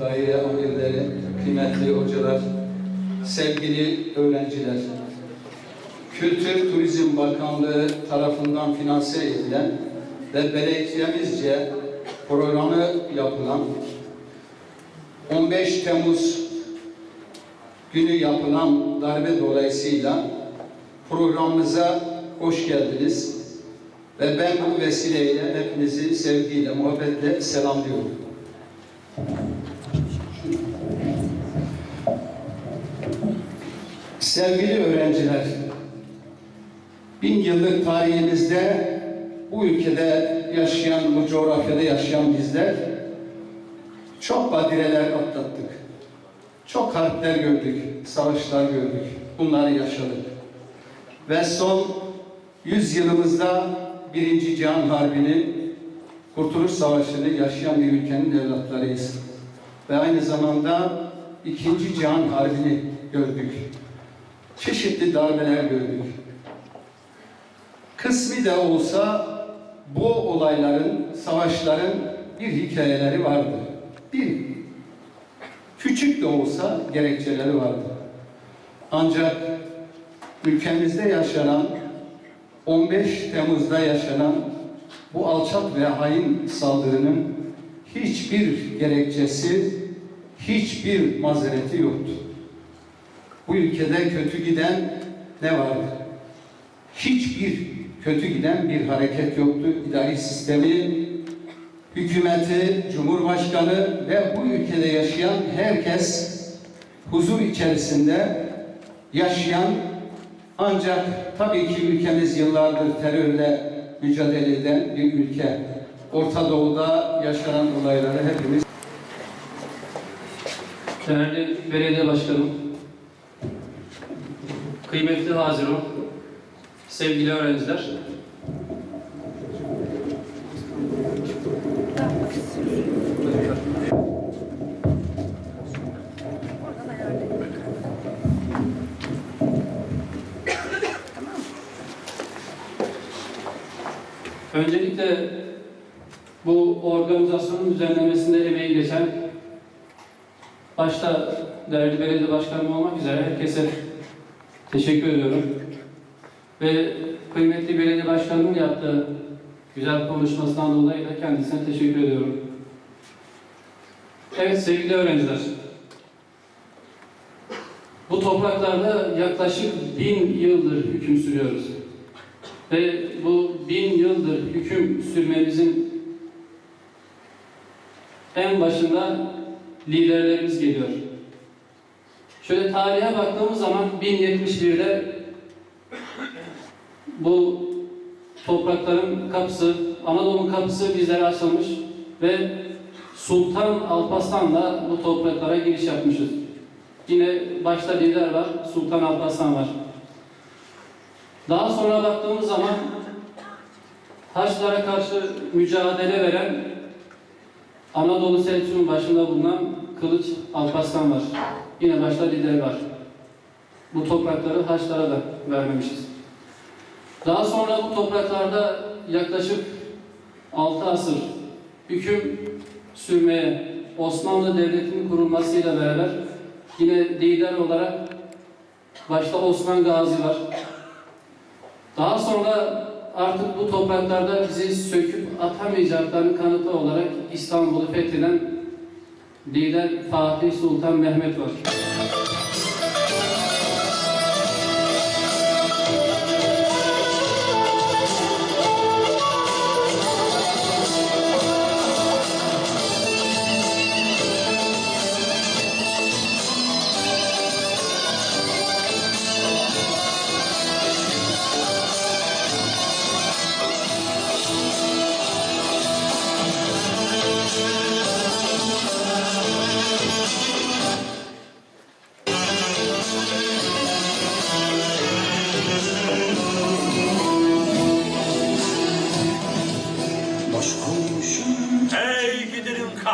daire amirleri, kıymetli hocalar, sevgili öğrenciler, Kültür Turizm Bakanlığı tarafından finanse edilen ve belediyemizce programı yapılan 15 Temmuz günü yapılan darbe dolayısıyla programımıza hoş geldiniz. Ve ben bu vesileyle hepinizi sevgiyle, muhabbetle selamlıyorum. Sevgili öğrenciler, bin yıllık tarihimizde bu ülkede yaşayan, bu coğrafyada yaşayan bizler çok badireler atlattık. Çok harpler gördük, savaşlar gördük. Bunları yaşadık. Ve son 100 yılımızda Birinci Cihan Harbi'ni, Kurtuluş Savaşı'nı yaşayan bir ülkenin evlatlarıyız. Ve aynı zamanda İkinci Cihan Harbi'ni gördük. Çeşitli darbeler gördük. Kısmi de olsa bu olayların, savaşların bir hikayeleri vardı. Bir küçük de olsa gerekçeleri vardı. Ancak ülkemizde yaşanan 15 Temmuz'da yaşanan bu alçak ve hain saldırının hiçbir gerekçesi, hiçbir mazereti yoktu. Bu ülkede kötü giden ne vardı? Hiçbir kötü giden bir hareket yoktu. İdari sistemi, hükümeti, cumhurbaşkanı ve bu ülkede yaşayan herkes huzur içerisinde yaşayan ancak tabii ki ülkemiz yıllardır terörle mücadele eden bir ülke. Orta Doğu'da yaşanan olayları hepimiz Değerli belediye başkanım, kıymetli hazirum, sevgili öğrenciler, öncelikle bu organizasyonun düzenlemesinde emeği geçen Başta değerli belediye başkanım olmak üzere herkese teşekkür ediyorum. Ve kıymetli belediye başkanımın yaptığı güzel konuşmasından dolayı da kendisine teşekkür ediyorum. Evet sevgili öğrenciler. Bu topraklarda yaklaşık bin yıldır hüküm sürüyoruz. Ve bu bin yıldır hüküm sürmemizin en başında liderlerimiz geliyor. Şöyle tarihe baktığımız zaman 1071'de bu toprakların kapısı, Anadolu'nun kapısı bizlere açılmış ve Sultan Alparslan'la bu topraklara giriş yapmışız. Yine başta lider var, Sultan Alparslan var. Daha sonra baktığımız zaman Haçlara karşı mücadele veren Anadolu Selçuk'un başında bulunan Kılıç Alparslan var. Yine başta lider var. Bu toprakları Haçlara da vermemişiz. Daha sonra bu topraklarda yaklaşık 6 asır hüküm sürmeye Osmanlı Devleti'nin kurulmasıyla beraber yine lider olarak başta Osman Gazi var. Daha sonra artık bu topraklarda bizi söküp atamayacaklarının kanıtı olarak İstanbul'u fetheden lider Fatih Sultan Mehmet var.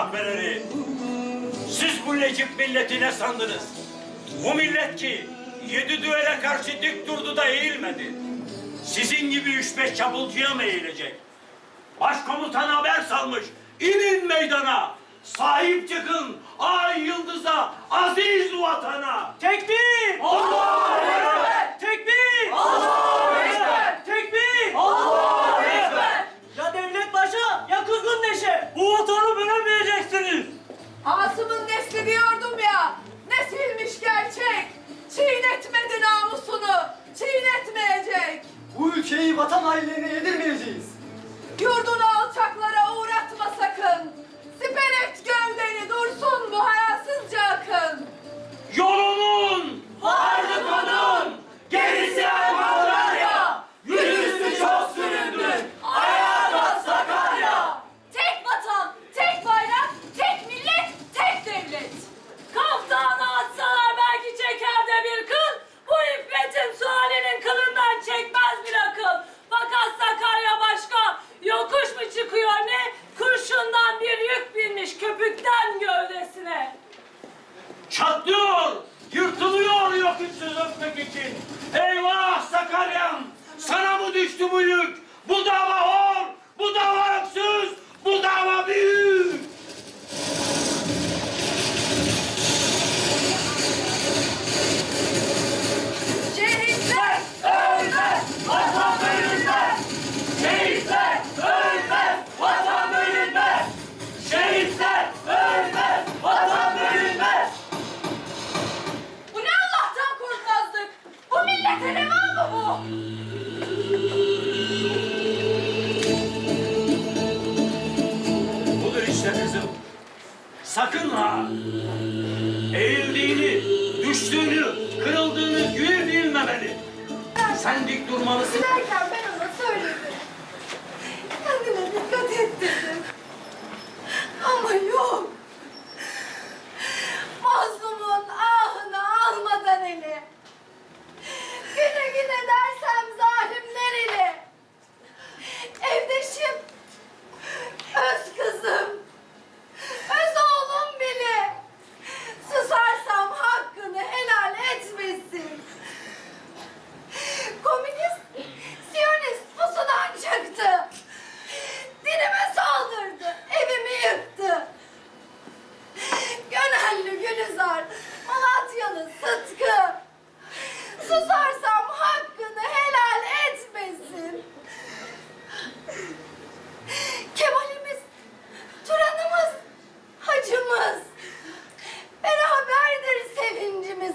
kahveleri. Siz bu Necip milleti ne sandınız? Bu millet ki yedi düğele karşı dik durdu da eğilmedi. Sizin gibi üç beş çapulcuya mı eğilecek? Başkomutan haber salmış. İnin meydana. Sahip çıkın. Ay yıldıza. Aziz vatana. Tekbir! Allah! Tekbir! Allah! kimsiz öpmek için. Eyvah Sakarya'm! Sana mı düştü bu yük? Bu dava hor! Bu dava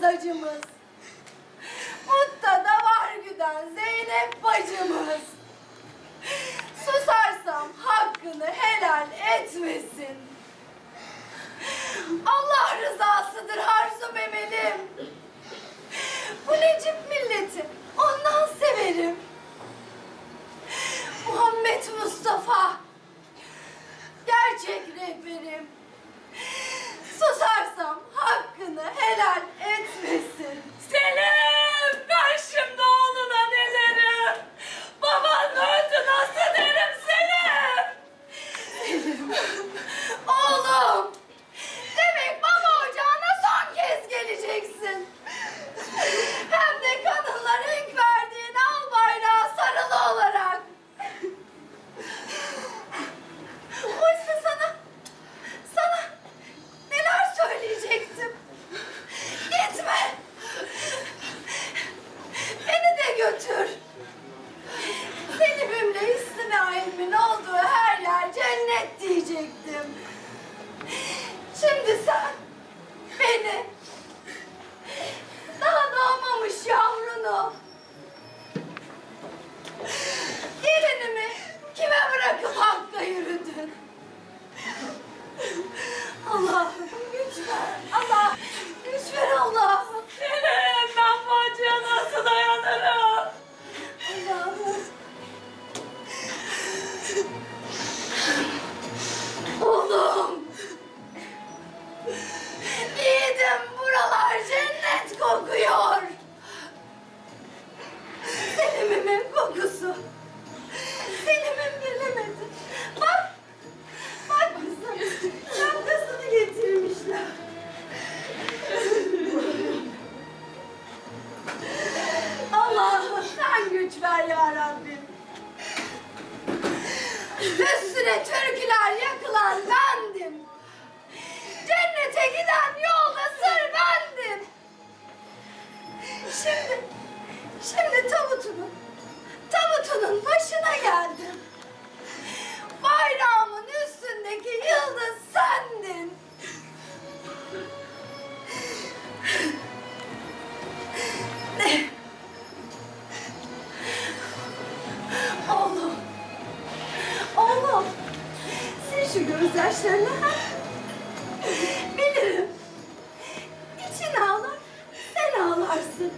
acımız. Mutta da var güden Zeynep bacımız. Susarsam hakkını helal etmesin. Allah rızasıdır Arzu Memelim. Bu Necip milleti ondan severim. Muhammed Mustafa gerçek rehberim. Susarsam hakkını helal et. neredesin? yürüdün. Allah'ım güç. Allah'ım. Gözyaşlarını. ha? Bilirim. İçin ağlar, sen ağlarsın.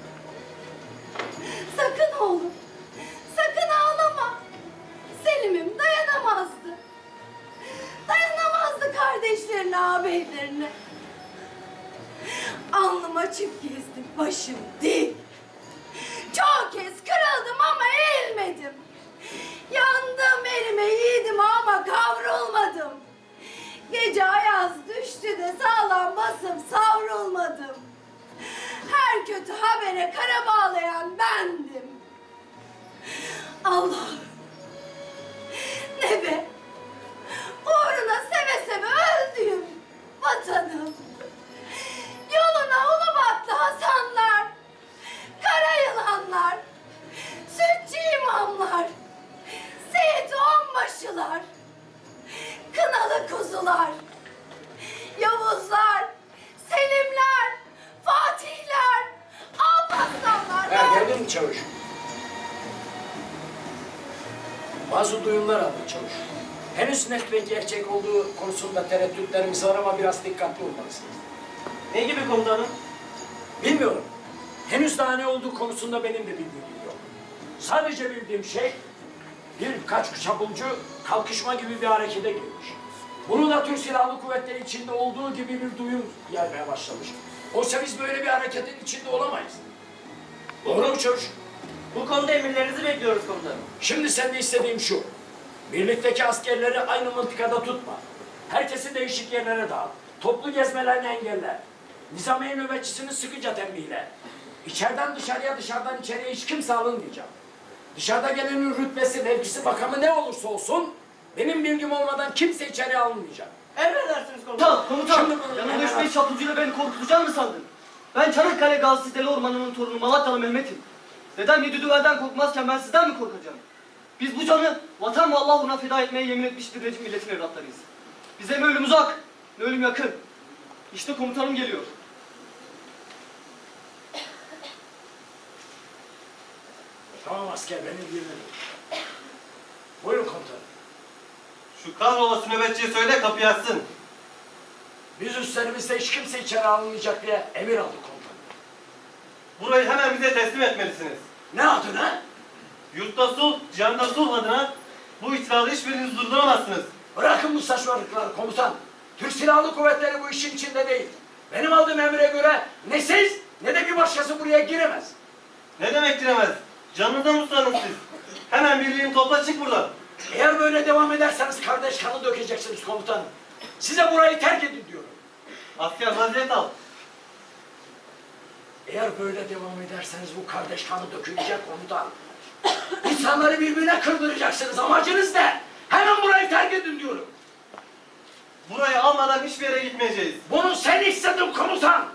Sakın oğlum, sakın ağlama. Selim'im dayanamazdı. Dayanamazdı kardeşlerine, ağabeylerine. Alnım açık gezdim, başım dik. Habere kara bağlayan bendim. Allah'ım. Henüz net ve gerçek olduğu konusunda tereddütlerimiz var ama biraz dikkatli olmalısınız. Ne gibi komutanım? Bilmiyorum. Henüz daha ne olduğu konusunda benim de bildiğim yok. Sadece bildiğim şey birkaç çapulcu kalkışma gibi bir harekete girmiş. Bunu da Türk Silahlı Kuvvetleri içinde olduğu gibi bir duyum yaymaya başlamış. Oysa biz böyle bir hareketin içinde olamayız. Doğru mu çavuş? Bu konuda emirlerinizi bekliyoruz komutanım. Şimdi senden istediğim şu. Birlikteki askerleri aynı mıntıkada tutma. Herkesi değişik yerlere dağıt. Toplu gezmelerini engelle. Nizamiye nöbetçisini sıkıca tembihle. İçeriden dışarıya, dışarıdan içeriye hiç kimse alınmayacak. Dışarıda gelenin rütbesi, mevkisi, makamı ne olursa olsun benim bilgim olmadan kimse içeri alınmayacak. Emredersiniz komutanım. Komutan, komutan. Şimdi bunu- Yanında üç beş çapulcuyla beni korkutacak mı sandın? Ben Çanakkale Gazisi Deli Ormanı'nın torunu Malatyalı Mehmet'im. Dedem yedi düvelden korkmazken ben sizden mi korkacağım? Biz bu canı vatan ve Allah uğruna feda etmeye yemin etmiş bir rejim milletin evlatlarıyız. Bize ne ölüm uzak, ne ölüm yakın. İşte komutanım geliyor. Tamam asker benim dinleyin. Buyurun komutanım. Şu kahrolası nöbetçiye söyle kapıyı açsın. Biz üstlerimizde hiç kimse içeri alınmayacak diye emir aldık komutanım. Burayı hemen bize teslim etmelisiniz. Ne adına? Yurtta sulh, cihanda sulh adına bu itirazı hiçbiriniz durduramazsınız. Bırakın bu saçmalıkları komutan. Türk Silahlı Kuvvetleri bu işin içinde değil. Benim aldığım emre göre ne siz ne de bir başkası buraya giremez. Ne demek giremez? Canınıza mutlanız siz. Hemen birliğini topla çık buradan. Eğer böyle devam ederseniz kardeş kanı dökeceksiniz komutanım. Size burayı terk edin diyorum. Asker vaziyet al. Eğer böyle devam ederseniz bu kardeş kanı dökülecek komutan. İnsanları birbirine kırdıracaksınız. Amacınız ne? Hemen burayı terk edin diyorum. Burayı almadan hiçbir yere gitmeyeceğiz. Bunu sen istedin komutan.